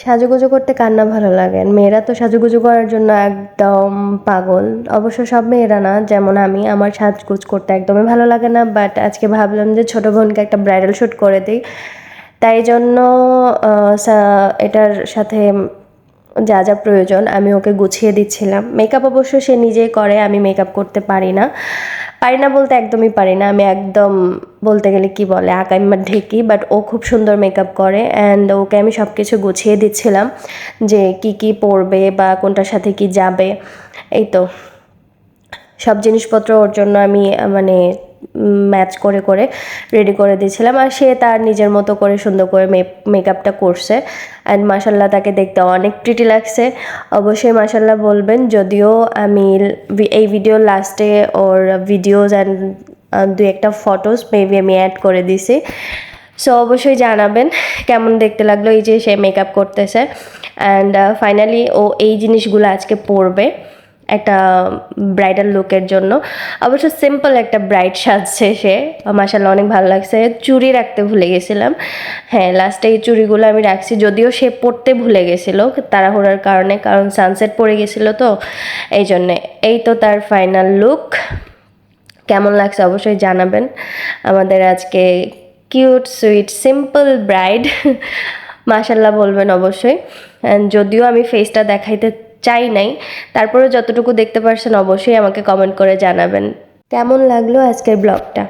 সাজুগুজু করতে কার না ভালো লাগে? মেয়েরা তো সাজুগুজু করার জন্য একদম পাগল। অবশ্য সব মেয়েরা না, যেমন আমি, আমার সাজগুজ করতে একদমই ভালো লাগে না বাট আজকে ভাবলাম যে ছোটো বোনকে একটা ব্রাইডাল শ্যুট করে দিই। তাই জন্য এটার সাথে যা যা প্রয়োজন আমি ওকে গুছিয়ে দিচ্ছিলাম। মেকআপ অবশ্য সে নিজেই করে, আমি মেকআপ করতে পারি না। পারি না বলতে একদমই পারি না। আমি একদম বলতে গেলে কি বলে আকাইমা ঢেকি বাট ও খুব সুন্দর মেকআপ করে অ্যান্ড ওকে আমি সব কিছু গুছিয়ে দিচ্ছিলাম যে কি কি পরবে বা কোনটার সাথে কি যাবে। এই তো। সব জিনিসপত্র ওর জন্য আমি মানে ম্যাচ করে করে রেডি করে দিয়েছিলাম। আর সে তার নিজের মতো করে সুন্দর করে মেকআপটা করছে। অ্যান্ড মাসাল্লাহ তাকে দেখতে অনেক প্রিটি লাগছে। অবশ্যই মাসাল্লাহ বলবেন, যদিও আমি এই ভিডিও লাস্টে ওর ভিডিওস অ্যান্ড দু একটা ফটোস মেবি আমি অ্যাড করে দিছি সো অবশ্যই জানাবেন কেমন দেখতে লাগল এই যে সে মেকআপ করতেছে। অ্যান্ড ফাইনালি ও এই জিনিসগুলো আজকে পরবে। একটা ব্রাইডাল লুকের জন্য। অবশ্য সিম্পল একটা ব্রাইড সাজছে সে। মাসাল্লাহ অনেক ভালো লাগছে। চুড়ি রাখতে ভুলে গেছিলাম। হ্যাঁ লাস্টে এই চুড়িগুলো আমি রাখছি। যদিও সে পড়তে ভুলে গেছিল তাড়াহুড়ার কারণে, কারণ সানসেট পড়ে গেছিল তো, এই জন্যে। এই তো তার ফাইনাল লুক কেমন লাগছে অবশ্যই জানাবেন। আমাদের আজকে কিউট সুইট সিম্পল ব্রাইড মাশাল্লাহ বলবেন অবশ্যই। যদিও আমি ফেসটা দেখাইতে চাই নাই। তারপরে যতটুকু দেখতে পারছেন অবশ্যই আমাকে কমেন্ট করে জানাবেন। কেমন লাগল আজকের ব্লগটা